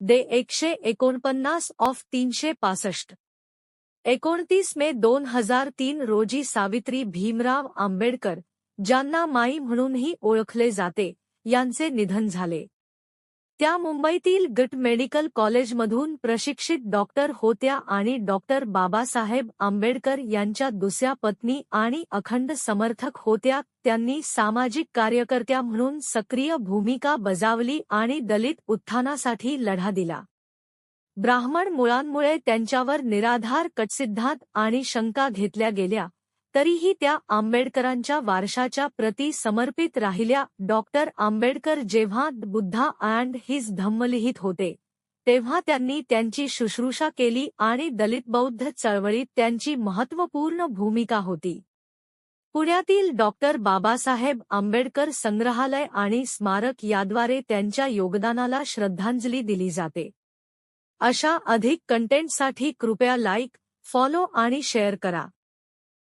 दे एकशे एकोणपन्नास ऑफ तीनशे पासष्ट. एकोणतीस मे दोन हजार तीन रोजी सावित्री भीमराव आंबेडकर ज्यांना माई म्हणूनही ओळखले जाते यांचे निधन झाले. त्या मुंबईतील गट मेडिकल कॉलेजमधून प्रशिक्षित डॉक्टर होत्या आणि डॉक्टर बाबासाहेब आंबेडकर यांच्या दुसऱ्या पत्नी आणि अखंड समर्थक होत्या. त्यांनी सामाजिक कार्यकर्त्या म्हणून सक्रिय भूमिका बजावली आणि दलित उत्थानासाठी लढा दिला. ब्राह्मण मुळांमुळे त्यांच्यावर निराधार कटसिद्धांत आणि शंका घेतल्या गेल्या. तरीही त्या आंबेडकरांच्या वारशाच्या प्रती समर्पित राहिल्या डॉक्टर आंबेडकर जेव्हा बुद्धा अँड हिज धम्म लिहित होते तेव्हा त्यांनी त्यांची शुश्रूषा केली आणि दलित बौद्ध चळवळीत त्यांची महत्त्वपूर्ण भूमिका होती. पुण्यातील डॉक्टर बाबासाहेब आंबेडकर संग्रहालय आणि स्मारक याद्वारे त्यांच्या योगदानाला श्रद्धांजली दिली जाते. अशा अधिक कंटेंटसाठी कृपया लाईक फॉलो आणि शेअर करा.